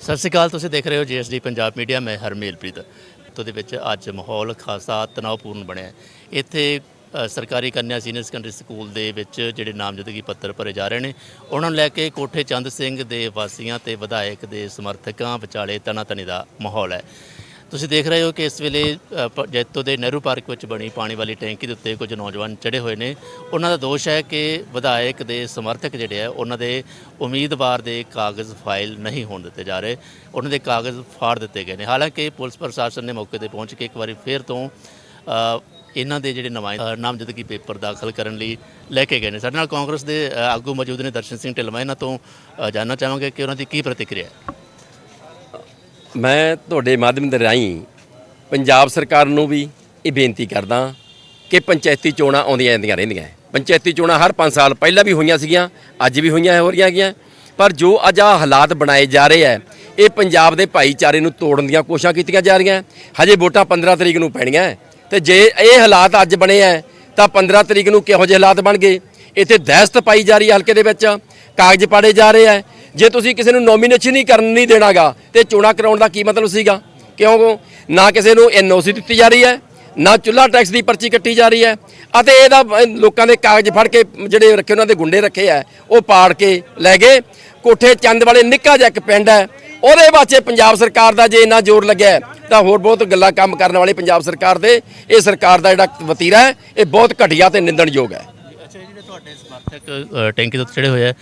ਸਤਿ ਸ਼੍ਰੀ ਅਕਾਲ, ਤੁਸੀਂ ਦੇਖ ਰਹੇ ਹੋ ਜੀਐਸਡੀ ਪੰਜਾਬ ਮੀਡੀਆ, ਮੈਂ ਹਰਮੇਲਪ੍ਰੀਤ। ਤੋਂ ਦੇ ਵਿੱਚ ਅੱਜ ਮਾਹੌਲ ਖਾਸਾ ਤਣਾਅਪੂਰਨ ਬਣਿਆ ਇੱਥੇ ਸਰਕਾਰੀ ਕੰਨਿਆ ਸੀਨੀਅਰ ਸੈਕੰਡਰੀ ਸਕੂਲ ਦੇ ਵਿੱਚ ਜਿਹੜੇ ਨਾਮਜ਼ਦਗੀ ਪੱਤਰ ਭਰੇ ਜਾ ਰਹੇ ਨੇ, ਉਹਨਾਂ ਨੂੰ ਲੈ ਕੇ ਕੋਠੇ ਚੰਦ ਸਿੰਘ ਦੇ ਵਾਸੀਆਂ ਤੇ ਵਿਧਾਇਕ ਦੇ ਸਮਰਥਕਾਂ ਵਿਚਾਲੇ ਤਣਾਤਣੀ ਦਾ ਮਾਹੌਲ ਹੈ। ਤੁਸੀਂ ਦੇਖ ਰਹੇ ਹੋ ਕਿ ਇਸ ਵੇਲੇ ਜੈਤੋ ਦੇ ਨਹਿਰੂ ਪਾਰਕ ਵਿੱਚ ਬਣੀ ਪਾਣੀ ਵਾਲੀ ਟੈਂਕੀ ਦੇ ਉੱਤੇ ਕੁਝ ਨੌਜਵਾਨ ਚੜੇ ਹੋਏ ਨੇ। ਉਹਨਾਂ ਦਾ ਦੋਸ਼ ਹੈ ਕਿ ਵਿਧਾਇਕ ਦੇ ਸਮਰਥਕ ਜਿਹੜੇ ਆ ਉਹਨਾਂ ਦੇ ਉਮੀਦਵਾਰ ਦੇ ਕਾਗਜ਼ ਫਾਈਲ ਨਹੀਂ ਹੋਣ ਦਿੱਤੇ ਜਾ ਰਹੇ। ਉਹਨਾਂ ਦੇ ਕਾਗਜ਼ ਫਾੜ ਦਿੱਤੇ ਗਏ ਨੇ। ਹਾਲਾਂਕਿ ਪੁਲਿਸ ਪ੍ਰਸ਼ਾਸਨ ਨੇ ਮੌਕੇ ਤੇ ਪਹੁੰਚ ਕੇ ਇੱਕ ਵਾਰੀ ਫੇਰ ਤੋਂ ਇਹਨਾਂ ਦੇ ਜਿਹੜੇ ਨੁਮਾਇੰਦੇ ਨਾਮਜ਼ਦਗੀ ਪੇਪਰ ਦਾਖਲ ਕਰਨ ਲਈ ਲੈ ਕੇ ਗਏ ਨੇ। ਸਾਡੇ ਨਾਲ ਕਾਂਗਰਸ ਦੇ ਆਗੂ ਮੌਜੂਦ ਨੇ ਦਰਸ਼ਨ ਸਿੰਘ ਢਿੱਲਵਾਂ। ਇਹਨਾਂ ਤੋਂ ਅ, ਜਾਣਨਾ ਚਾਹਾਂਗੇ ਕਿ ਉਹਨਾਂ ਦੀ ਕੀ ਪ੍ਰਤੀਕਿਰਿਆ ਹੈ। ਮੈਂ ਤੁਹਾਡੇ ਮਾਧਿਅਮ ਦੇ ਰਾਹੀਂ ਪੰਜਾਬ ਸਰਕਾਰ ਨੂੰ ਵੀ ਇਹ ਬੇਨਤੀ ਕਰਦਾ ਕਿ ਪੰਚਾਇਤੀ ਚੋਣਾਂ ਆਉਂਦੀਆਂ ਜਾਂਦੀਆਂ ਰਹਿੰਦੀਆਂ ਪੰਚਾਇਤੀ ਚੋਣਾਂ ਹਰ 5 ਸਾਲ ਪਹਿਲਾਂ ਵੀ ਹੋਈਆਂ ਸੀਗੀਆਂ, ਅੱਜ ਵੀ ਹੋਈਆਂ ਹੋ ਰਹੀਆਂ ਹੈਗੀਆਂ। ਪਰ ਜੋ ਅੱਜ ਆ ਹਾਲਾਤ ਬਣਾਏ ਜਾ ਰਹੇ ਹੈ, ਇਹ ਪੰਜਾਬ ਦੇ ਭਾਈਚਾਰੇ ਨੂੰ ਤੋੜਨ ਦੀਆਂ ਕੋਸ਼ਿਸ਼ਾਂ ਕੀਤੀਆਂ ਜਾ ਰਹੀਆਂ। ਹਜੇ ਵੋਟਾਂ 15 ਤਰੀਕ ਨੂੰ ਪੈਣੀਆਂ ਹੈ। ਤੇ ਜੇ ਇਹ ਹਾਲਾਤ ਅੱਜ ਬਣੇ ਹੈ, ਤਾਂ 15 ਤਰੀਕ ਨੂੰ ਕਿਹੋ ਜਿਹੇ ਹਾਲਾਤ ਬਣ ਗਏ? ਇੱਥੇ ਦਹਿਸ਼ਤ ਪਾਈ ਜਾ ਰਹੀ ਹੈ ਹਲਕੇ ਦੇ ਵਿੱਚ। ਕਾਗਜ਼ ਪਾੜੇ ਜਾ ਰਹੇ ਹੈ। ਜੇ ਤੁਸੀਂ ਕਿਸੇ ਨੂੰ ਨੋਮੀਨੇਸ਼ਨ ਹੀ ਕਰਨ ਨਹੀਂ ਦੇਣਾਗਾ, ਤੇ ਚੋਣਾਂ ਕਰਾਉਣ ਦਾ ਕੀ ਮਤਲਬ ਸੀਗਾ? ਕਿਉਂ ਨਾ ਕਿਸੇ ਨੂੰ ਐਨਓਸੀ ਦਿੱਤੀ ਜਾ ਰਹੀ ਹੈ, ਨਾ ਚੁੱਲਾ ਟੈਕਸ ਦੀ ਪਰਚੀ ਕੱਟੀ ਜਾ ਰਹੀ ਹੈ, ਅਤੇ ਇਹਦਾ ਲੋਕਾਂ ਦੇ ਕਾਗਜ਼ ਫੜ ਕੇ ਜਿਹੜੇ ਰੱਖੇ, ਉਹਨਾਂ ਦੇ ਗੁੰਡੇ ਰੱਖੇ ਆ ਉਹ ਪਾੜ ਕੇ ਲੈ ਗਏ। ਕੋਠੇ ਚੰਦ ਵਾਲੇ ਨਿੱਕਾ ਜਿਹਾ ਇੱਕ ਪਿੰਡ ਹੈ, ਉਹਦੇ ਵਾਸਤੇ ਪੰਜਾਬ ਸਰਕਾਰ ਦਾ ਜੇ ਇੰਨਾ ਜ਼ੋਰ ਲੱਗਿਆ ਤਾਂ ਹੋਰ ਬਹੁਤ ਗੱਲਾਂ ਕੰਮ ਕਰਨ ਵਾਲੇ ਪੰਜਾਬ ਸਰਕਾਰ ਦੇ, ਇਹ ਸਰਕਾਰ ਦਾ ਜਿਹੜਾ ਵਤੀਰਾ ਹੈ, ਇਹ ਬਹੁਤ ਘਟੀਆ ਤੇ ਨਿੰਦਣਯੋਗ ਹੈ। ਅੱਛਾ ਜਿਹੜੇ ਤੁਹਾਡੇ ਸਮਰਥਕ ਟੈਂਕੀ ਤੋਂ ਚੜੇ ਹੋਏ ਆ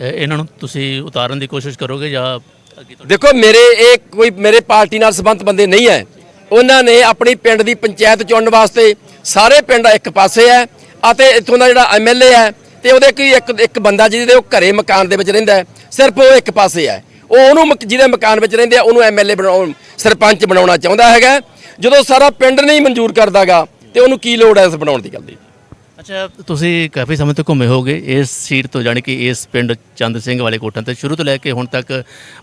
ਇਹਨਾਂ ਨੂੰ ਤੁਸੀਂ ਉਤਾਰਨ ਦੀ ਕੋਸ਼ਿਸ਼ ਕਰੋਗੇ ਜਾਂ ਅੱਗੇ ਤੋਂ ਦੇਖੋ, ਮੇਰੇ ਇਹ ਕੋਈ ਮੇਰੇ ਪਾਰਟੀ ਨਾਲ ਸੰਬੰਧ ਬੰਦੇ ਨਹੀਂ ਹੈ। ਉਹਨਾਂ ਨੇ ਆਪਣੀ ਪਿੰਡ ਦੀ ਪੰਚਾਇਤ ਚੁਣਨ ਵਾਸਤੇ ਸਾਰੇ ਪਿੰਡ ਇੱਕ ਪਾਸੇ ਹੈ ਅਤੇ ਇੱਥੋਂ ਦਾ ਜਿਹੜਾ ਐਮਐਲਏ ਹੈ ਤੇ ਉਹਦੇ ਕੋਈ ਇੱਕ ਇੱਕ ਬੰਦਾ ਜਿਹਦੇ ਉਹ ਘਰੇ ਮਕਾਨ ਦੇ ਵਿੱਚ ਰਹਿੰਦਾ ਸਿਰਫ ਉਹ ਇੱਕ ਪਾਸੇ ਹੈ। ਉਹ ਉਹਨੂੰ ਮਕ- ਜਿਹਦੇ ਮਕਾਨ ਵਿੱਚ ਰਹਿੰਦੇ ਆ, ਉਹਨੂੰ ਐਮਐਲਏ ਬਣਾਉਣ, ਸਰਪੰਚ ਬਣਾਉਣਾ ਚਾਹੁੰਦਾ ਹੈਗਾ। ਜਦੋਂ ਸਾਰਾ ਪਿੰਡ ਨਹੀਂ ਮਨਜ਼ੂਰ ਕਰਦਾਗਾ, ਤੇ ਉਹਨੂੰ ਕੀ ਲੋੜ ਹੈ ਇਸ ਬਣਾਉਣ ਦੀ ਗੱਲ ਦੀ? ਅੱਛਾ, ਤੁਸੀਂ ਕਾਫੀ ਸਮੇਂ ਤੋਂ ਘੁੰਮੇ ਹੋਗੇ ਇਸ ਸੀਟ ਤੋਂ ਜਾਣੀ ਕਿ ਇਸ ਪਿੰਡ ਚੰਦ ਸਿੰਘ ਵਾਲੇ ਕੋਟਾਂ ਤੇ ਸ਼ੁਰੂ ਤੋਂ ਲੈ ਕੇ ਹੁਣ ਤੱਕ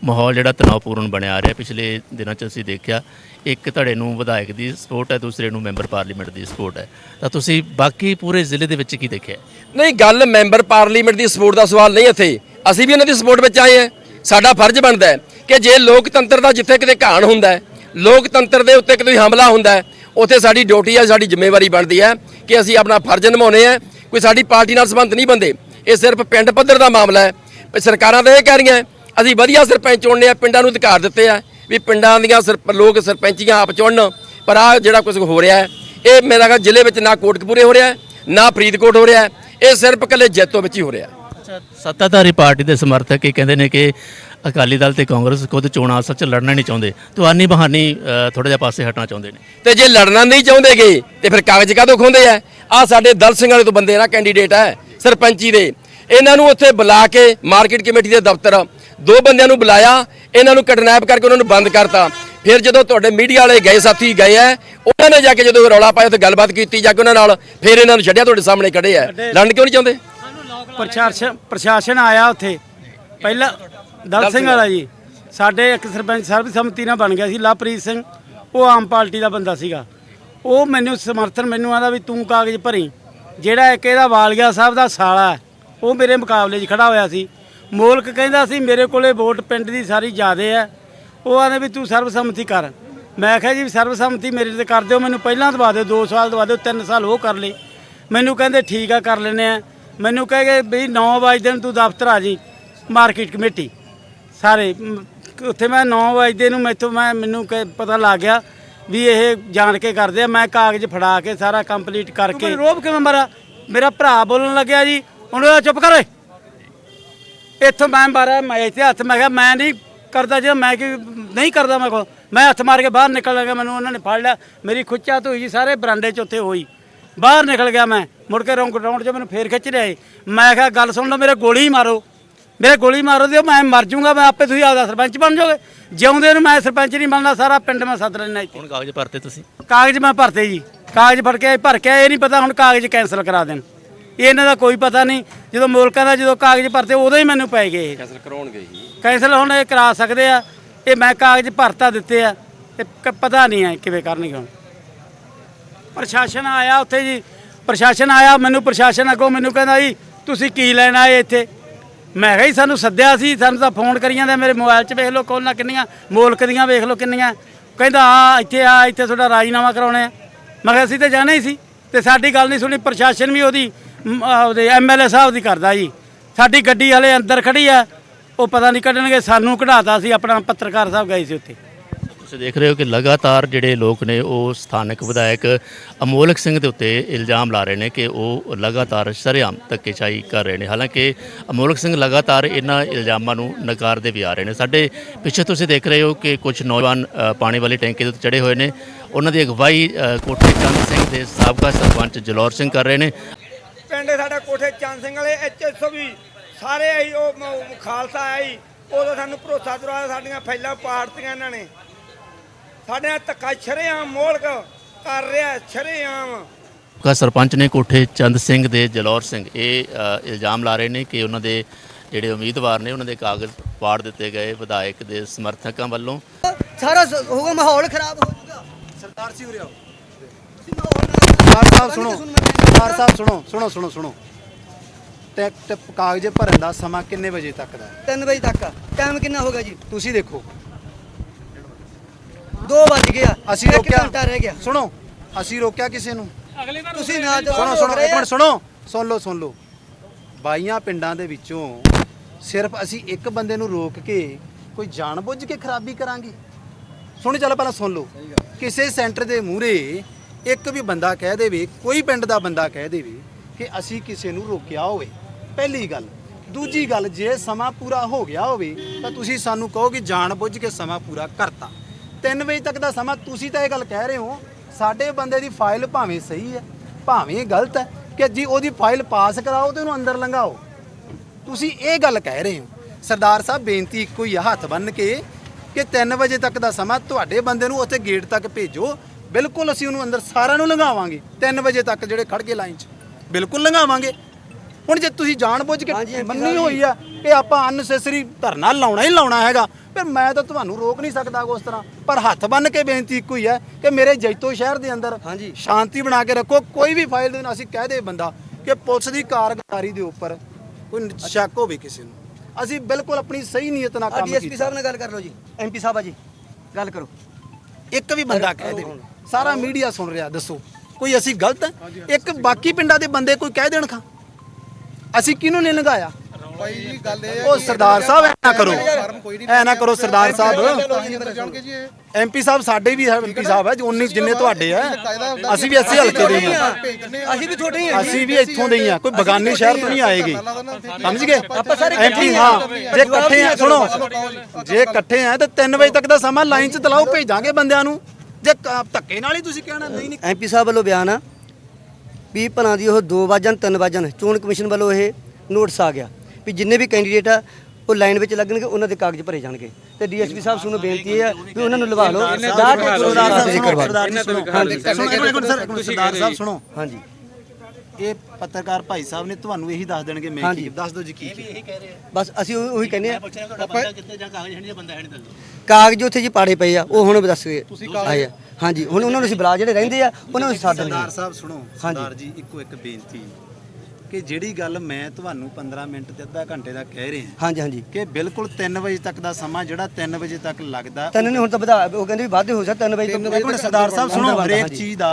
ਮਾਹੌਲ ਜਿਹੜਾ ਤਣਾਅਪੂਰਨ ਬਣਿਆ ਆ ਰਿਹਾ। ਪਿਛਲੇ ਦਿਨਾਂ 'ਚ ਅਸੀਂ ਦੇਖਿਆ, ਇੱਕ ਧੜੇ ਨੂੰ ਵਿਧਾਇਕ ਦੀ ਸਪੋਰਟ ਹੈ, ਦੂਸਰੇ ਨੂੰ ਮੈਂਬਰ ਪਾਰਲੀਮੈਂਟ ਦੀ ਸਪੋਰਟ ਹੈ। ਤਾਂ ਤੁਸੀਂ ਬਾਕੀ ਪੂਰੇ ਜ਼ਿਲ੍ਹੇ ਦੇ ਵਿੱਚ ਕੀ ਦੇਖਿਆ? ਨਹੀਂ, ਗੱਲ ਮੈਂਬਰ ਪਾਰਲੀਮੈਂਟ ਦੀ ਸਪੋਰਟ ਦਾ ਸਵਾਲ ਨਹੀਂ ਇੱਥੇ। ਅਸੀਂ ਵੀ ਉਹਨਾਂ ਦੀ ਸਪੋਰਟ ਵਿੱਚ ਆਏ ਹਾਂ। ਸਾਡਾ ਫਰਜ਼ ਬਣਦਾ ਹੈ ਕਿ ਜੇ ਲੋਕਤੰਤਰ ਦਾ ਜਿੱਥੇ ਕਿਤੇ ਘਾਣ ਹੁੰਦਾ ਹੈ, ਲੋਕਤੰਤਰ ਦੇ ਉੱਤੇ ਕਿਤੇ ਹਮਲਾ ਹੁੰਦਾ ਹੈ ਉੱਥੇ ਸਾਡੀ ਡਿਊਟੀ ਹੈ ਸਾਡੀ ਜ਼ਿੰਮੇਵਾਰੀ ਬਣਦੀ ਹੈ ਕਿ ਅਸੀਂ ਆਪਣਾ ਫਰਜ਼ ਨਿਭਾਉਣੇ ਆ। ਕੋਈ ਸਾਡੀ ਪਾਰਟੀ ਨਾਲ ਸੰਬੰਧ ਨਹੀਂ ਬੰਦੇ ਇਹ ਸਿਰਫ ਪਿੰਡ ਪੱਧਰ ਦਾ ਮਾਮਲਾ ਹੈ। ਸਰਕਾਰਾਂ ਤਾਂ ਇਹ ਕਹਿ ਰਹੀਆਂ, ਅਸੀਂ ਵਧੀਆ ਸਰਪੰਚ ਚੁਣਨੇ ਆ, ਪਿੰਡਾਂ ਨੂੰ ਅਧਿਕਾਰ ਦਿੱਤੇ ਆ ਵੀ ਪਿੰਡਾਂ ਦੀਆਂ ਸਰਪ- ਲੋਕ ਸਰਪੰਚੀਆਂ ਆਪ ਚੁਣਨ। ਪਰ ਆ ਜਿਹੜਾ ਕੁਝ ਹੋ ਰਿਹਾ ਹੈ, ਇਹ ਮੇਰਾ ਜ਼ਿਲ੍ਹੇ ਵਿੱਚ ਨਾ ਕੋਟਕਪੂਰੇ ਹੋ ਰਿਹਾ ਨਾ ਫਰੀਦਕੋਟ ਹੋ ਰਿਹਾ ਇਹ ਸਿਰਫ ਇਕੱਲੇ ਜੈਤੋ ਵਿੱਚ ਹੀ ਹੋ ਰਿਹਾ ਅੱਛਾ ਸੱਤਾਧਾਰੀ ਪਾਰਟੀ ਦੇ ਸਮਰਥਕ ਇਹ ਕਹਿੰਦੇ ਨੇ ਕਿ ਅਕਾਲੀ ਦਲ ਤੇ ਕਾਂਗਰਸ ਖੁਦ ਚੋਣਾਂ ਸੱਚ ਲੜਨਾ ਨਹੀਂ ਚਾਹੁੰਦੇ। ਤੁਹਾਨੂੰ ਬਹਾਨੀ ਥੋੜਾ ਜਿਹਾ ਪਾਸੇ ਹਟਣਾ ਚਾਹੁੰਦੇ ਨੇ। ਤੇ ਜੇ ਲੜਨਾ ਨਹੀਂ ਚਾਹੁੰਦੇਗੇ, ਤੇ ਫਿਰ ਕਾਗਜ਼ ਕਾਹਦੋਂ ਖੋਂਦੇ ਆ? ਆ ਸਾਡੇ ਦਲ ਸਿੰਘ ਵਾਲੇ ਤੋਂ ਬੰਦੇ ਨਾ ਕੈਂਡੀਡੇਟ ਹੈ ਸਰਪੰਚੀ ਦੇ। ਇਹਨਾਂ ਨੂੰ ਉੱਥੇ ਬੁਲਾ ਕੇ ਮਾਰਕੀਟ ਕਮੇਟੀ ਦੇ ਦਫ਼ਤਰ ਦੋ ਬੰਦਿਆਂ ਨੂੰ ਬੁਲਾਇਆ, ਇਹਨਾਂ ਨੂੰ ਕਿਡਨੈਪ ਕਰਕੇ ਉਹਨਾਂ ਨੂੰ ਬੰਦ ਕਰਤਾ। ਫਿਰ ਜਦੋਂ ਤੁਹਾਡੇ ਮੀਡੀਆ ਵਾਲੇ ਗਏ, ਸਾਥੀ ਗਏ ਆ, ਉਹਨਾਂ ਨੇ ਜਾ ਕੇ ਜਦੋਂ ਰੌਲਾ ਪਾਇਆ ਤੇ ਗੱਲਬਾਤ ਕੀਤੀ, ਜਾ ਕੇ ਉਹਨਾਂ ਨਾਲ ਫਿਰ ਇਹਨਾਂ ਨੂੰ ਛੱਡਿਆ ਤੁਹਾਡੇ ਸਾਹਮਣੇ ਖੜੇ ਆ। ਲੜਨ ਕਿਉਂ ਨਹੀਂ ਚਾਹੁੰਦੇ? ਪ੍ਰਸ਼ਾਸਨ ਪ੍ਰਸ਼ਾਸਨ ਆਇਆ ਉੱਥੇ। ਪਹਿਲਾਂ ਦਲ ਸਿੰਘ ਵਾਲਾ ਜੀ। ਸਾਡੇ ਇੱਕ ਸਰਪੰਚ ਸਰਬਸੰਮਤੀ ਨਾਲ ਬਣ ਗਿਆ ਸੀ ਲਵਪ੍ਰੀਤ ਸਿੰਘ। ਉਹ ਆਮ ਪਾਰਟੀ ਦਾ ਬੰਦਾ ਸੀਗਾ। ਉਹ ਮੈਨੂੰ ਸਮਰਥਨ ਮੈਨੂੰ ਆਦਾ ਵੀ ਤੂੰ ਕਾਗਜ਼ ਭਰੀ। ਜਿਹੜਾ ਇੱਕ ਇਹਦਾ ਵਾਲੀਆ ਸਾਹਿਬ ਦਾ ਸਾਲਾ ਉਹ ਮੇਰੇ ਮੁਕਾਬਲੇ 'ਚ ਖੜਾ ਹੋਇਆ ਸੀ। ਮੋਲਕ ਕਹਿੰਦਾ ਸੀ ਮੇਰੇ ਕੋਲੇ ਵੋਟ ਪਿੰਡ ਦੀ ਸਾਰੀ ਜ਼ਿਆਦੇ ਹੈ। ਉਹ ਆਨੇ ਵੀ ਤੂੰ ਸਰਬਸੰਮਤੀ ਕਰ। ਮੈਂ ਕਿਹਾ ਜੀ ਸਰਬਸੰਮਤੀ ਮੇਰੇ ਤੇ ਕਰ ਦਿਓ ਮੈਨੂੰ ਪਹਿਲਾਂ ਦਵਾ ਦਿਓ 2 ਸਾਲ ਦਵਾ ਦਿਓ 3 ਸਾਲ ਉਹ ਕਰ ਲਈ ਮੈਨੂੰ ਕਹਿੰਦੇ ਠੀਕ ਆ ਕਰ ਲੈਨੇ ਆ। ਮੈਨੂੰ ਕਹੇ ਗਏ ਵੀ 9 ਵਜੇ ਨੂੰ ਤੂੰ ਦਫ਼ਤਰ ਆ ਜੀ ਮਾਰਕੀਟ ਕਮੇਟੀ। ਸਾਰੇ ਮ, ਉੱਥੇ ਮੈਂ 9 ਵਜੇ ਨੂੰ ਮੈਥੋਂ ਮੈਂ ਮੈਨੂੰ ਕਿ ਪਤਾ ਲੱਗ ਗਿਆ ਵੀ ਇਹ ਜਾਣ ਕੇ ਕਰਦੇ ਆ। ਮੈਂ ਕਾਗਜ਼ ਫੜਾ ਕੇ ਸਾਰਾ ਕੰਪਲੀਟ ਕਰਕੇ ਰੋਬ ਕਿਵੇਂ ਮਰਾ ਮੇਰਾ ਭਰਾ ਬੋਲਣ ਲੱਗਿਆ ਜੀ। ਉਹਨੂੰ ਚੁੱਪ ਕਰ ਓਏ। ਇੱਥੋਂ ਮੈਂ ਮਾਰਿਆ ਮੈਂ ਇੱਥੇ ਹੱਥ ਮੈਂ ਕਿਹਾ ਮੈਂ ਨਹੀਂ ਕਰਦਾ ਜੇ ਮੈਂ ਕਿ ਨਹੀਂ ਕਰਦਾ ਮੈਂ ਕੋ ਮੈਂ ਹੱਥ ਮਾਰ ਕੇ ਬਾਹਰ ਨਿਕਲ ਲੱਗਾ ਮੈਨੂੰ ਉਹਨਾਂ ਨੇ ਫੜ ਲਿਆ। ਮੇਰੀ ਖੁੱਚਾ ਤੋਂ ਜੀ ਸਾਰੇ ਬਰਾਂਡੇ 'ਚ ਉੱਥੇ ਹੋਈ। ਬਾਹਰ ਨਿਕਲ ਗਿਆ ਮੈਂ। ਮੁੜ ਕੇ ਰੌਂਗ ਗਰਾਊਂਡ 'ਚ ਮੈਨੂੰ ਫੇਰ ਖਿੱਚ ਲਿਆਏ ਮੈਂ ਕਿਹਾ ਗੱਲ ਸੁਣ ਲਓ ਮੇਰੇ ਗੋਲੀ ਹੀ ਮਾਰੋ। ਮੇਰੇ ਗੋਲੀ ਮਾਰੋ ਦਿਓ ਮੈਂ ਮਰ ਜਾਊਂਗਾ ਮੈਂ ਆਪੇ ਤੁਸੀਂ ਆਪਦਾ ਸਰਪੰਚ ਬਣ ਜਾਓਗੇ। ਜਿਉਂਦੇ ਨੂੰ ਮੈਂ ਸਰਪੰਚ ਨਹੀਂ ਬਣਨਾ ਸਾਰਾ ਪਿੰਡ ਮੈਂ ਸੱਦ ਲੈਣਾ ਇੱਥੇ। ਹੁਣ ਕਾਗਜ਼ ਭਰਤੇ ਤੁਸੀਂ? ਕਾਗਜ਼ ਮੈਂ ਭਰਤੇ ਜੀ। ਕਾਗਜ਼ ਫੜ ਕੇ ਭਰ ਕੇ ਇਹ ਨਹੀਂ ਪਤਾ ਹੁਣ ਕਾਗਜ਼ ਕੈਂਸਲ ਕਰਾ ਦੇਣ। ਇਹ ਇਹਨਾਂ ਦਾ ਕੋਈ ਪਤਾ ਨਹੀਂ। ਜਦੋਂ ਮੁਲਕਾਂ ਦਾ ਜਦੋਂ ਕਾਗਜ਼ ਭਰਤੇ ਉਦੋਂ ਹੀ ਮੈਨੂੰ ਪੈ ਗਏ ਇਹ। ਕੈਂਸਲ ਕਰਾਉਣਗੇ ਜੀ। ਕੈਂਸਲ ਹੁਣ ਇਹ ਕਰਾ ਸਕਦੇ ਆ। ਇਹ ਮੈਂ ਕਾਗਜ਼ ਭਰਤਾ ਦਿੱਤੇ ਆ। ਤੇ ਕ- ਪਤਾ ਨਹੀਂ ਹੈ ਕਿਵੇਂ ਕਰਨਗੇ ਹੁਣ। ਪ੍ਰਸ਼ਾਸਨ ਆਇਆ ਉੱਥੇ ਜੀ। ਪ੍ਰਸ਼ਾਸਨ ਆਇਆ ਮੈਨੂੰ ਪ੍ਰਸ਼ਾਸਨ ਅੱਗੋਂ ਮੈਨੂੰ ਕਹਿੰਦਾ ਜੀ ਤੁਸੀਂ ਕੀ ਲੈਣ ਆਏ ਇੱਥੇ? ਮੈਂ ਕਿਹਾ ਜੀ ਸਾਨੂੰ ਸੱਦਿਆ ਸੀ ਸਾਨੂੰ ਤਾਂ ਫੋਨ ਕਰੀ ਜਾਂਦੇ ਮੇਰੇ ਮੋਬਾਈਲ 'ਚ ਵੇਖ ਲਓ ਕੋਲਾਂ ਕਿੰਨੀਆਂ ਮੋਲਕ ਦੀਆਂ ਵੇਖ ਲਓ ਕਿੰਨੀਆਂ। ਕਹਿੰਦਾ ਆ ਇੱਥੇ ਆ ਇੱਥੇ ਤੁਹਾਡਾ ਰਾਜੀਨਾਮਾ ਕਰਾਉਣਾ ਆ। ਮੈਂ ਕਿਹਾ ਅਸੀਂ ਤਾਂ ਜਾਣਾ ਹੀ ਸੀ। ਤੇ ਸਾਡੀ ਗੱਲ ਨਹੀਂ ਸੁਣੀ ਪ੍ਰਸ਼ਾਸਨ ਵੀ ਉਹਦੀ ਮ, ਆ, ਉਹਦੇ ਐਮਐਲਏ ਸਾਹਿਬ ਦੀ ਕਰਦਾ ਜੀ। ਸਾਡੀ ਗੱਡੀ ਹਲੇ ਅੰਦਰ ਖੜੀ ਆ ਉਹ ਪਤਾ ਨਹੀਂ ਕੱਢਣਗੇ ਸਾਨੂੰ ਕਢਾਤਾ ਸੀ ਆਪਣਾ ਪੱਤਰਕਾਰ ਸਾਹਿਬ ਗਏ ਸੀ ਉੱਥੇ। ਤੁਸੀਂ ਦੇਖ ਰਹੇ ਹੋ ਕਿ ਲਗਾਤਾਰ ਜਿਹੜੇ ਲੋਕ ਨੇ, ਉਹ ਸਥਾਨਕ ਵਿਧਾਇਕ ਅਮੋਲਕ ਸਿੰਘ ਦੇ ਉੱਤੇ ਇਲਜ਼ਾਮ ਲਾ ਰਹੇ ਨੇ ਕਿ ਉਹ ਲਗਾਤਾਰ ਸ਼ਰੇਆਮ ਧੱਕੇਸ਼ਾਹੀ ਕਰ ਰਹੇ ਨੇ। ਹਾਲਾਂਕਿ ਅਮੋਲਕ ਸਿੰਘ ਲਗਾਤਾਰ ਇਹਨਾਂ ਇਲਜ਼ਾਮਾਂ ਨੂੰ ਨਕਾਰਦੇ ਵੀ ਆ ਰਹੇ ਨੇ। ਸਾਡੇ ਪਿੱਛੇ ਤੁਸੀਂ ਦੇਖ ਰਹੇ ਹੋ ਕਿ ਕੁਝ ਨੌਜਵਾਨ ਪਾਣੀ ਵਾਲੀ ਟੈਂਕੀ ਦੇ ਉੱਤੇ ਚੜੇ ਹੋਏ ਨੇ। ਉਹਨਾਂ ਦੀ ਅਗਵਾਈ ਕੋਠੇ ਚੰਦ ਸਿੰਘ ਦੇ ਸਾਬਕਾ ਸਰਪੰਚ ਜਲੌਰ ਸਿੰਘ ਕਰ ਰਹੇ ਨੇ। ਪਿੰਡ ਸਾਡਾ ਕੋਠੇ ਚੰਦ ਸਿੰਘ ਵਾਲੇ ਐਚਐਸਓ ਵੀ ਸਾਰੇ ਆਈ, ਉਹ ਖਾਲਸਾ ਆਇਆ ਉਦੋਂ ਸਾਨੂੰ ਭਰੋਸਾ ਦਵਾਇਆ ਸਾਡੀਆਂ ਫੈਲਾਂ ਪਾੜਤੀਆਂ ਇਹਨਾਂ ਨੇ। ਸਾਡੇ ਨਾਲ ਧੱਕਾ ਸ਼ਰੇਆਮ ਮੋਲਕ ਕਰ ਰਿਹਾ ਸ਼ਰੇਆਮ ਸਾਬਕਾ ਸਰਪੰਚ ਨੇ ਕੋਠੇ ਚੰਦ ਸਿੰਘ ਦੇ ਜਲੌਰ ਸਿੰਘ ਇਹ ਇਲਜ਼ਾਮ ਲਾ ਰਹੇ ਨੇ ਕਿ ਉਹਨਾਂ ਦੇ ਜਿਹੜੇ ਉਮੀਦਵਾਰ ਨੇ ਉਹਨਾਂ ਦੇ ਕਾਗਜ਼ ਪਾੜ ਦਿੱਤੇ ਗਏ ਵਿਧਾਇਕ ਦੇ ਸਮਰਥਕਾਂ ਵੱਲੋਂ। ਸਾਰਾ ਹੋਊਗਾ ਮਾਹੌਲ ਖਰਾਬ ਹੋ ਜਾਊਗਾ। ਸਰਦਾਰ ਸੀ ਉਰੇ ਆਓ। ਸਰਦਾਰ ਸਾਹਿਬ ਸੁਣੋ। ਸਰਦਾਰ ਸਾਹਿਬ ਸੁਣੋ ਸੁਣੋ ਸੁਣੋ ਤੇ ਕਾਗਜ਼ ਭਰਨ ਦਾ ਸਮਾਂ ਕਿੰਨੇ ਵਜੇ ਤੱਕ ਦਾ ਹੈ? 3 ਵਜੇ ਤੱਕ ਟਾਈਮ ਕਿੰਨਾ ਹੋਗਾ ਜੀ? ਤੁਸੀਂ ਦੇਖੋ। 2 ਵੱਜ ਗਿਆ ਅਸੀਂ ਇੱਕ ਰੋਕਿਆ। ਘੰਟਾ ਰਹਿ ਗਿਆ। ਸੁਣੋ ਅਸੀਂ ਰੋਕਿਆ ਕਿਸੇ ਨੂੰ। ਤੁਸੀਂ ਨਾ ਸੁਣੋ ਸੁਣੋ ਇੱਕ ਮਿੰਟ ਸੁਣੋ। ਸੁਣ ਲਓ ਸੁਣ ਲਓ। ਬਾਈਆਂ ਪਿੰਡਾਂ ਦੇ ਵਿੱਚੋਂ ਸਿਰਫ ਅਸੀਂ ਇੱਕ ਬੰਦੇ ਨੂੰ ਰੋਕ ਕੇ ਕੋਈ ਜਾਣਬੁੱਝ ਕੇ ਖਰਾਬੀ ਕਰਾਂਗੇ। ਸੁਣ ਚੱਲ ਪਹਿਲਾਂ ਸੁਣ ਲਓ। ਕਿਸੇ ਸੈਂਟਰ ਦੇ ਮੂਹਰੇ ਇੱਕ ਵੀ ਬੰਦਾ ਕਹਿ ਦੇਵੇ ਕੋਈ ਪਿੰਡ ਦਾ ਬੰਦਾ ਕਹਿ ਦੇਵੇ ਕਿ ਅਸੀਂ ਕਿਸੇ ਨੂੰ ਰੋਕਿਆ ਹੋਵੇ। ਪਹਿਲੀ ਗੱਲ। ਦੂਜੀ ਗੱਲ ਜੇ ਸਮਾਂ ਪੂਰਾ ਹੋ ਗਿਆ ਹੋਵੇ ਤਾਂ ਤੁਸੀਂ ਸਾਨੂੰ ਕਹੋ ਕਿ ਜਾਣਬੁੱਝ ਕੇ ਸਮਾਂ ਪੂਰਾ ਕਰਤਾ। 3 ਵਜੇ ਤੱਕ ਦਾ ਸਮਾਂ ਤੁਸੀਂ ਤਾਂ ਇਹ ਗੱਲ ਕਹਿ ਰਹੇ ਹੋ ਸਾਡੇ ਬੰਦੇ ਦੀ ਫਾਈਲ ਭਾਵੇਂ ਸਹੀ ਹੈ ਭਾਵੇਂ ਗਲਤ ਹੈ ਕਿ ਜੀ ਉਹਦੀ ਫਾਈਲ ਪਾਸ ਕਰਾਓ ਤੇ ਉਹਨੂੰ ਅੰਦਰ ਲੰਘਾਓ। ਤੁਸੀਂ ਇਹ ਗੱਲ ਕਹਿ ਰਹੇ ਹੋ। ਸਰਦਾਰ ਸਾਹਿਬ ਬੇਨਤੀ ਇੱਕੋ ਹੀ ਆ ਹੱਥ ਬੰਨ ਕੇ ਕਿ 3 ਵਜੇ ਤੱਕ ਦਾ ਸਮਾਂ ਤੁਹਾਡੇ ਬੰਦੇ ਨੂੰ ਉੱਥੇ ਗੇਟ ਤੱਕ ਭੇਜੋ। ਬਿਲਕੁਲ ਅਸੀਂ ਉਹਨੂੰ ਅੰਦਰ ਸਾਰਿਆਂ ਨੂੰ ਲੰਘਾਵਾਂਗੇ 3 ਵਜੇ ਤੱਕ ਜਿਹੜੇ ਖੜ ਗਏ ਲਾਈਨ 'ਚ। ਬਿਲਕੁਲ ਲੰਘਾਵਾਂਗੇ। ਹੁਣ ਜੇ ਤੁਸੀਂ ਜਾਣਬੁੱਝ ਕੇ ਹਾਂਜੀ, ਹਾਂਜੀ, ਮੰਨੀ ਹੋਈ ਆ ਕਿ ਆਪਾਂ ਅਨਸੈਸਰੀ ਧਰਨਾ ਲਾਉਣਾ ਹੀ ਲਾਉਣਾ ਹੈਗਾ। ਫਿਰ ਮੈਂ ਤਾਂ ਤੁਹਾਨੂੰ ਰੋਕ ਨਹੀਂ ਸਕਦਾ ਉਸ ਤਰ੍ਹਾਂ। ਪਰ ਹੱਥ ਬੰਨ ਕੇ ਬੇਨਤੀ ਇੱਕੋ ਹੀ ਹੈ ਕਿ ਮੇਰੇ ਜੈਤੋ ਸ਼ਹਿਰ ਦੇ ਅੰਦਰ ਹਾਂਜੀ। ਸ਼ਾਂਤੀ ਬਣਾ ਕੇ ਰੱਖੋ। ਕੋਈ ਵੀ ਫਾਈਲ ਦੇ ਨਾਲ ਅਸੀਂ ਕਹਿ ਦੇ ਬੰਦਾ ਕਿ ਪੁਲਿਸ ਦੀ ਕਾਰਗੁਜ਼ਾਰੀ ਦੇ ਉੱਪਰ ਕੋਈ ਸ਼ੱਕ ਹੋਵੇ ਕਿਸੇ ਨੂੰ। ਅਸੀਂ ਬਿਲਕੁਲ ਆਪਣੀ ਸਹੀ ਨੀਅਤ ਨਾਲ ਕੰਮ ਡੀਐਸਪੀ ਕੀਤਾ। ਸਾਹਿਬ ਨਾਲ ਗੱਲ ਕਰ ਲਓ ਜੀ। ਐਮਪੀ ਸਾਹਿਬ ਆ ਜੀ ਗੱਲ ਕਰੋ। ਇੱਕ ਵੀ ਬੰਦਾ ਕਹਿ ਦੇ। ਸਾਰਾ ਮੀਡੀਆ ਸੁਣ ਰਿਹਾ ਦੱਸੋ। ਕੋਈ ਅਸੀਂ ਗਲਤ ਇੱਕ ਬਾਕੀ ਪਿੰਡਾਂ ਦੇ ਬੰਦੇ ਕੋਈ ਕਹਿ ਦੇਣ ਖਾਂ ਅਸੀਂ ਕਿਹਨੂੰ ਨਹੀਂ ਲੰਘਾਇਆ? ਭਾਈ ਜੀ ਗੱਲ ਇਹ ਉਹ ਸਰਦਾਰ ਸਾਹਿਬ ਐ ਨਾ ਕਰੋ ਐ ਨਾ ਕਰੋ ਸਰਦਾਰ ਸਾਹਿਬ। ਐਮਪੀ ਸਾਹਿਬ ਸਾਡੇ ਵੀ ਐਮਪੀ ਸਾਹਿਬ ਹੈ ਜੋ 19 ਜਿੰਨੇ ਤੁਹਾਡੇ ਆ ਅਸੀਂ ਵੀ ਅਸੀਂ ਹਲਕੇ ਦੇ ਹੀ। ਆ ਅਸੀਂ ਵੀ ਤੁਹਾਡੇ ਹੀ ਹਾਂ ਅਸੀਂ ਵੀ ਇੱਥੋਂ ਦੇ ਹੀ ਆ ਕੋਈ ਬਗਾਨੇ ਸ਼ਹਿਰ ਤੋਂ ਨਹੀਂ ਆਏਗੇ। ਸਮਝ ਗਏ? ਆਪਾਂ ਸਾਰੇ ਐਮਪੀ ਹਾਂ। ਜੇ ਇਕੱਠੇ ਆ ਸੁਣੋ। ਜੇ ਇਕੱਠੇ ਆ ਤਾਂ 3 ਵਜੇ ਤੱਕ ਦਾ ਸਮਾਂ ਲਾਈਨ 'ਚ ਤਲਾਓ ਭੇਜਾਂਗੇ ਬੰਦਿਆਂ ਨੂੰ। ਜੇ ਧੱਕੇ ਨਾਲ ਹੀ ਤੁਸੀਂ ਕਹਿਣਾ ਨਹੀਂ ਨਹੀਂ। ਐਮਪੀ ਸਾਹਿਬ ਵੱਲੋਂ ਬਿਆਨ ਆ ਵੀ ਭਲਾਂ ਦੀ ਉਹ 2 ਵਜਣ 3 ਵਜਣ ਚੋਣ ਕਮਿਸ਼ਨ ਵੱਲੋਂ ਇਹ ਨੋਟਿਸ ਆ ਗਿਆ। ਵੀ ਜਿੰਨੇ ਵੀ ਕੈਂਡੀਡੇਟ ਆ ਉਹ ਲਾਈਨ ਵਿੱਚ ਲੱਗਣਗੇ ਉਹਨਾਂ ਦੇ ਕਾਗਜ਼ ਭਰੇ ਜਾਣਗੇ। ਤੇ ਡੀਐਸਪੀ ਸਾਹਿਬ ਨੂੰ ਬੇਨਤੀ ਆ ਵੀ ਉਹਨਾਂ ਨੂੰ ਲਵਾ ਲਓ। ਸਰਦਾਰ ਸਾਹਿਬ ਸੁਣੋ। ਹਾਂਜੀ। ਇਹ ਪੱਤਰਕਾਰ ਭਾਈ ਸਾਹਿਬ ਨੇ ਤੁਹਾਨੂੰ ਇਹੀ ਦੱਸ ਦੇਣਗੇ ਮੈਂ। ਕੀ ਦੱਸ ਦਿਓ ਜੀ ਕੀ ਕੀ। ਬਸ ਅਸੀਂ ਉਹ- ਕਹਿੰਦੇ ਆ ਬੰਦਾ ਕਿੱਥੇ ਜਾਂ ਕਾਗਜ਼ ਹੈ ਨਹੀਂ ਬੰਦਾ ਹੈ ਨਹੀਂ ਦੱਸੋ। ਕਾਗਜ਼ ਉੱਥੇ ਜੀ ਪਾੜੇ ਪਏ ਆ ਉਹ ਹੁਣ ਦੱਸ ਆਏ ਆ। ਹਾਂਜੀ ਹੁਣ ਉਹਨਾਂ ਨੂੰ ਅਸੀਂ ਬੁਲਾ ਜਿਹੜੇ ਰਹਿੰਦੇ ਆ ਉਹਨਾਂ ਨੂੰ ਸੱਦ ਸਰਦਾਰ ਸਾਹਿਬ ਸੁਣੋ ਸਰਦਾਰ ਜੀ ਇੱਕੋ ਇੱਕ ਬੇਨਤੀ। ਕਿ ਜਿਹੜੀ ਗੱਲ ਮੈਂ ਤੁਹਾਨੂੰ 15 ਮਿੰਟ ਤੇ ਅੱਧਾ ਘੰਟੇ ਦਾ ਕਹਿ ਰਿਹਾ ਹਾਂਜੀ ਹਾਂਜੀ। ਕਿ ਬਿਲਕੁਲ 3 ਵਜੇ ਤੱਕ ਦਾ ਸਮਾਂ ਜਿਹੜਾ 3 ਵਜੇ ਤੱਕ ਲੱਗਦਾ ਤੈਨੂੰ ਨਹੀਂ ਹੁਣ ਤਾਂ ਵਧਾ ਉਹ ਕਹਿੰਦੇ ਵੀ ਵਾਧੇ ਹੋ ਸਕਦਾ 3 ਵਜੇ ਇੱਕ ਮਿੰਟ ਸਰਦਾਰ ਸਾਹਿਬ ਸੁਣੋ ਹਰੇਕ। ਚੀਜ਼ ਦਾ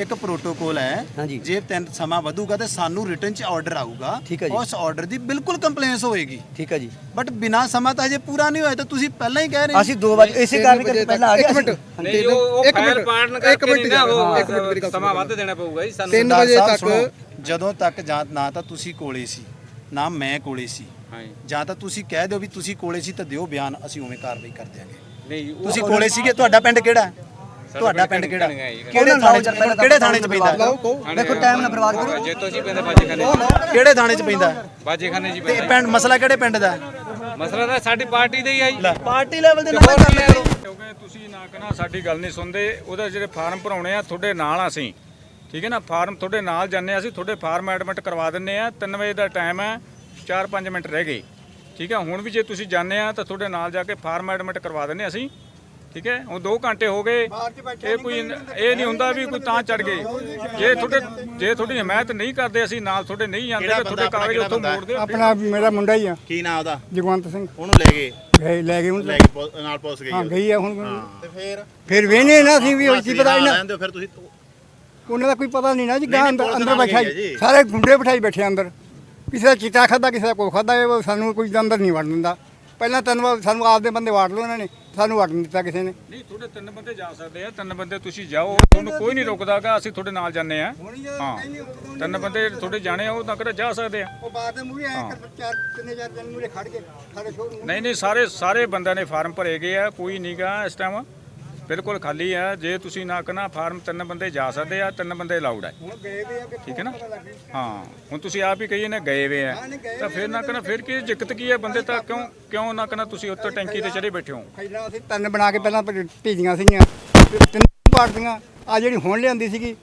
ਇੱਕ ਪ੍ਰੋਟੋਕੋਲ ਹੈ ਹਾਂਜੀ। ਜੇ ਤਿੰਨ ਸਮਾਂ ਵਧੂਗਾ ਤੇ ਸਾਨੂੰ ਰਿਟਰਨ ਚ ਆਰਡਰ ਆਊਗਾ ਠੀਕ ਹੈ ਜੀ। ਉਸ ਆਰਡਰ ਦੀ ਬਿਲਕੁਲ ਕੰਪਲੇਂਸ ਹੋਏਗੀ। ਠੀਕ ਹੈ ਜੀ। ਬਟ ਬਿਨਾ ਸਮਾਂ ਤਾਂ ਹਜੇ ਪੂਰਾ ਨਹੀਂ ਹੋਇਆ ਤਾਂ ਤੁਸੀਂ ਪਹਿਲਾਂ ਹੀ ਕਹਿ ਰਹੇ ਹੋ। ਅਸੀਂ 2 ਵਜੇ ਇਸੇ ਕਾਰਨ ਕਰਕੇ ਪਹਿਲਾਂ ਆ ਗਏ ਇੱਕ ਮਿੰਟ। ਨਹੀਂ ਉਹ ਇੱਕ ਮਿੰਟ ਪਾੜਨ ਇੱਕ ਕਰਕੇ ਨਹੀਂ ਨਾ ਉਹ ਇੱਕ ਸਮਾਂ ਵੱਧ ਦੇਣਾ ਪਊਗਾ ਜੀ ਸਾਨੂੰ 3 ਸਰਦਾਰ ਵਜੇ ਤੱਕ ਜਦੋਂ ਤੱਕ ਜਾਂ ਨਾ ਤਾਂ ਤੁਸੀਂ ਕੋਲੇ ਸੀ ਨਾ ਮੈਂ ਕੋਲੇ ਸੀ। ਹਾਂਜੀ। ਜਾਂ ਤਾਂ ਤੁਸੀਂ ਕਹਿ ਦਿਓ ਵੀ ਤੁਸੀਂ ਕੋਲੇ ਸੀ ਤਾਂ ਦਿਓ ਬਿਆਨ ਅਸੀਂ ਉਵੇਂ ਕਾਰਵਾਈ ਕਰ ਦਿਆਂਗੇ। ਨਹੀਂ ਉਹ ਤੁਸੀਂ ਕੋਲੇ ਸੀਗੇ ਤੁਹਾਡਾ ਪਿੰਡ ਕਿਹੜਾ? ਹੈ? ਤੁਹਾਡਾ ਪਿੰਡ ਕਿਹੜਾ। ਕਿਹੜੇ? ਥਾਣੇ ਚ ਕਿਹੜੇ ਥਾਣੇ ਚ ਪੈਂਦਾ? ਹੈ? ਦੇਖੋ ਟਾਈਮ ਨਾ ਬਰਬਾਦ ਕਰੋ। ਜੇ ਤੁਸੀਂ ਪੈਂਦੇ ਬਾਜੇਖਾਨੇ ਕਿਹੜੇ ਥਾਣੇ ਚ ਪੈਂਦਾ? ਹੈ? ਬਾਜੇਖਾਨੇ ਜੀ ਤੇ ਪੈਂਦਾ। ਪਿੰਡ ਮਸਲਾ ਕਿਹੜੇ ਪਿੰਡ ਦਾ? ਹੈ? ਮਸਲਾ ਤਾਂ ਸਾਡੀ ਪਾਰਟੀ ਦਾ ਹੀ ਜੀ। ਪਾਰਟੀ ਲੈਵਲ ਦੇ ਨਾਲ ਕਰ ਲਿਆ ਕਿਉਂਕਿ ਤੁਸੀਂ ਨਾ ਕਹਿਣਾ ਸਾਡੀ ਗੱਲ ਨਹੀਂ ਸੁਣਦੇ। ਉਹਦਾ ਜਿਹੜੇ ਫਾਰਮ ਭਰਾਉਣੇ ਆ ਤੁਹਾਡੇ ਨਾਲ ਆ ਅਸੀਂ। ਠੀਕ ਹੈ ਨਾ ਫਾਰਮ ਤੁਹਾਡੇ ਨਾਲ ਜਾਂਦੇ ਆ ਅਸੀਂ ਤੁਹਾਡੇ ਫਾਰਮ ਐਡਮਿਟ ਕਰਵਾ ਦਿੰਨੇ ਆ 3 ਵਜੇ ਦਾ ਟਾਈਮ ਹੈ 4-5 ਮਿੰਟ ਰਹਿ ਗਏ। ਠੀਕ ਹੈ ਹੁਣ ਵੀ ਜੇ ਤੁਸੀਂ ਜਾਂਦੇ ਆ ਤਾਂ ਤੁਹਾਡੇ ਨਾਲ ਜਾ ਕੇ ਫਾਰਮ ਐਡਮਿਟ ਕਰਵਾ ਦਿੰਨੇ ਅਸੀਂ। ਠੀਕ ਹੈ ਹੁਣ 2 ਘੰਟੇ ਹੋ ਗਏ ਇਹ ਕੋਈ ਇਹ ਨਹੀਂ ਹੁੰਦਾ ਵੀ ਕੋਈ ਤਾਂ ਚੜ ਗਏ। ਜੇ ਤੁਹਾਡੇ ਜੇ ਤੁਹਾਡੀ ਹਮਾਇਤ ਨਹੀਂ ਕਰਦੇ ਅਸੀਂ ਨਾਲ ਤੁਹਾਡੇ ਨਹੀਂ ਜਾਂਦੇ ਤੇ ਤੁਹਾਡੇ ਕਾਗਜ਼ ਉੱਥੋਂ ਮੋੜ ਦਿਓ ਆਪਣਾ ਮੇਰਾ ਮੁੰਡਾ ਹੀ ਆ। ਕੀ ਨਾਂ ਉਹਦਾ? ਜਗਵੰਤ ਸਿੰਘ। ਉਹਨੂੰ ਲੈ ਗਏ? ਗਏ ਲੈ ਗਏ ਹੁਣ ਲੈ ਕੇ ਨਾਲ ਪੁਲਿਸ ਗਈ ਹਾਂ। ਗਈ ਆ ਹੁਣ। ਤੇ ਫੇਰ? ਫਿਰ ਵੇਨੇ ਨਾ ਅਸੀਂ ਵੀ ਹੋਈ ਸੀ ਪਤਾ ਲੈਂਦੇ ਫਿਰ ਤੁਸੀਂ ਉਹਨਾਂ ਦਾ ਕੋਈ ਪਤਾ ਨਹੀਂ ਨਾ ਜੀ ਗਾਂ ਅੰਦਰ ਅੰਦਰ ਬੈਠਾ ਜੀ। ਸਾਰੇ ਗੁੰਡੇ ਬਿਠਾਈ ਬੈਠੇ ਅੰਦਰ। ਕਿਸੇ ਦਾ ਚਿੱਟਾ ਖਾਦਾ ਕਿਸੇ ਦਾ ਕੋਈ ਖਾਦਾ ਇਹ ਸਾਨੂੰ ਕੋਈ ਅੰਦਰ ਨਹੀਂ ਵੜਨ ਦਿੰਦਾ। ਪਹਿਲਾਂ ਤਿੰਨ ਵਾਰ ਸਾਨੂੰ ਆਪਦੇ ਬੰਦੇ ਵਾੜ ਲਓ ਇਹਨਾਂ ਨੇ ਸਾਨੂੰ ਵੜਨ ਦਿੱਤਾ ਕਿਸੇ ਨੇ। ਨਹੀਂ ਤੁਹਾਡੇ ਤਿੰਨ ਬੰਦੇ ਜਾ ਸਕਦੇ ਆ। ਤਿੰਨ ਬੰਦੇ ਤੁਸੀਂ ਜਾਓ ਤੁਹਾਨੂੰ ਕੋਈ ਨਹੀਂ ਰੁਕਦਾਗਾ ਅਸੀਂ ਤੁਹਾਡੇ ਨਾਲ ਜਾਂਦੇ ਆ। ਹਾਂ। ਤਿੰਨ ਬੰਦੇ ਤੁਹਾਡੇ ਜਾਣੇ ਆ ਉਹ ਤਾਂ ਕਿਹੜਾ ਜਾ ਸਕਦੇ ਆ। ਉਹ ਬਾਅਦ ਦੇ ਮੂਹਰੇ ਆਏ ਚਾਰ ਤਿੰਨੇ ਚਾਰ ਦਿਨ ਮੂਹਰੇ ਖੜ ਕੇ ਸਾਡੇ ਸ਼ੋਰ ਨਹੀਂ ਨਹੀਂ ਸਾਰੇ ਸਾਰੇ ਬੰਦਿਆਂ ਨੇ ਫਾਰਮ ਭਰੇ ਗਏ ਆ ਕੋਈ ਨਹੀਂਗਾ ਇਸ ਟਾਈਮ ਬਿਲਕੁਲ ਖਾਲੀ ਆ। ਜੇ ਤੁਸੀਂ ਨਾ ਕਹਣਾ ਫਾਰਮ ਤਿੰਨ ਬੰਦੇ ਜਾ ਸਕਦੇ ਆ ਤਿੰਨ ਬੰਦੇ ਅਲਾਉਡ ਹੈ ਹੁਣ ਗਏ ਵੇ ਆ ਕਿ ਠੀਕ ਹੈ ਨਾ? ਹਾਂ ਹੁਣ ਤੁਸੀਂ ਆਪ ਹੀ ਕਹੀਏ ਨਾ ਗਏ ਵੇ ਆ। ਤਾਂ ਫਿਰ ਨਾ ਕਹਣਾ ਫਿਰ ਕੀ ਦਿੱਕਤ ਕੀ ਹੈ ਬੰਦੇ ਤਾਂ ਕਿਉਂ ਕਿਉਂ ਨਾ ਕਹਣਾ ਤੁਸੀਂ ਉੱਤੇ ਟੈਂਕੀ ਤੇ ਚੜੇ ਬੈਠੇ ਹੋ? ਪਹਿਲਾਂ ਅਸੀਂ ਤਿੰਨ ਬਣਾ ਕੇ ਪਹਿਲਾਂ ਭੇ- ਭੇਜੀਆਂ ਸੀਗੀਆਂ। ਤੇ ਤਿੰਨ ਪਾਰਟੀਆਂ ਆ ਜਿਹੜੀ ਹੁਣ ਲਿਆਂਦੀ ਸੀਗੀ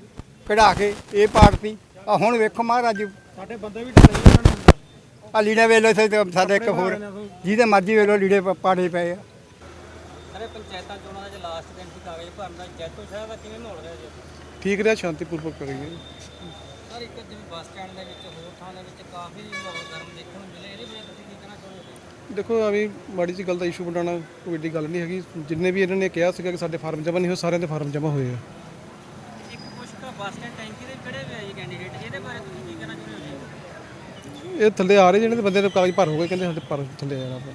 ਕਢਾ ਕੇ ਇਹ ਪਾਰਟੀ ਆ ਹੁਣ ਵੇਖੋ ਮਹਾਰਾਜ ਸਾਡੇ ਬੰਦੇ ਵੀ ਢਲੇ ਆ ਲੀੜੇ ਵੇਲੋ ਸਾਡੇ ਇੱਕ ਹੋਰ ਜਿਹਦੇ ਮਰਜ਼ੀ ਵੇਲੋ ਲੀੜੇ ਪਾੜੇ ਪਏ ਆ। ਪੰਚਾਇਤਾਂ ਚੋਣਾਂ ਦੇ ਲਾਸਟ ਦਿਨ ਸੀ ਕਾਗਜ਼ ਭਰਨ ਦਾ ਜੈਤੋ ਸ਼ਹਿਰ ਦਾ ਕਿਵੇਂ ਮਾਹੌਲ ਰਿਹਾ ਜੀ? ਠੀਕ ਰਿਹਾ ਸ਼ਾਂਤੀਪੂਰਵਕ ਕਰੀਏ ਸਰ ਇੱਕ ਜਿਵੇਂ ਬੱਸ ਸਟੈਂਡ ਦੇ ਵਿੱਚ ਹੋਰ ਥਾਂ ਦੇ ਵਿੱਚ ਕਾਫੀ ਮਾਹੌਲ ਗਰਮ ਦੇਖਣ ਨੂੰ ਮਿਲੇ। ਇਹਦੇ ਬਾਰੇ ਤੁਸੀਂ ਕੀ ਕਹਿਣਾ ਚਾਹੋਗੇ? ਦੇਖੋ ਐਵੇਂ ਮਾੜੀ ਜਿਹੀ ਗੱਲ ਦਾ ਇਸ਼ੂ ਬਣਾਉਣਾ ਕੋਈ ਵੱਡੀ ਗੱਲ ਨਹੀਂ ਹੈਗੀ। ਜਿੰਨੇ ਵੀ ਇਹਨਾਂ ਨੇ ਕਿਹਾ ਸੀਗਾ ਕਿ ਸਾਡੇ ਫਾਰਮ ਜਮ੍ਹਾਂ ਨਹੀਂ ਹੋਏ ਸਾਰਿਆਂ ਦੇ ਫਾਰਮ ਜਮ੍ਹਾਂ ਹੋਏ ਆ। ਇੱਕ ਕੁਛ ਤਾਂ ਬੱਸ ਸਟੈਂਡ ਟੈਂਕੀ ਦੇ ਖੜੇ ਹੋਏ ਆ ਜੀ ਕੈਂਡੀਡੇਟ ਇਹਦੇ ਬਾਰੇ ਤੁਸੀਂ ਕੀ ਕਹਿਣਾ ਚਾਹੁੰਦੇ ਹੋ ਜੀ? ਇਹ ਥੱਲੇ ਆ ਰਹੇ ਜਿਹੜੇ ਬੰਦੇ ਦੇ ਕਾਗਜ਼ ਭਰ ਹੋ ਗਏ ਕਹਿੰਦੇ ਸਾਡੇ ਭਰ ਥੱਲੇ ਆ ਜਾਣਾ ਆਪਾਂ